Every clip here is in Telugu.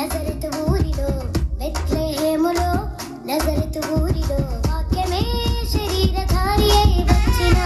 నజరతు ఊరిలో బెత్లెహేములో నజరతు ఊరిలో వాక్యమే శరీరధారి వచ్చిన.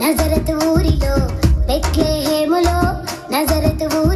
నజరత్ ఊరిలో బెత్లేహేములో నజరత్ ఊరి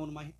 ಅವನ ಮಾಹಿತಿ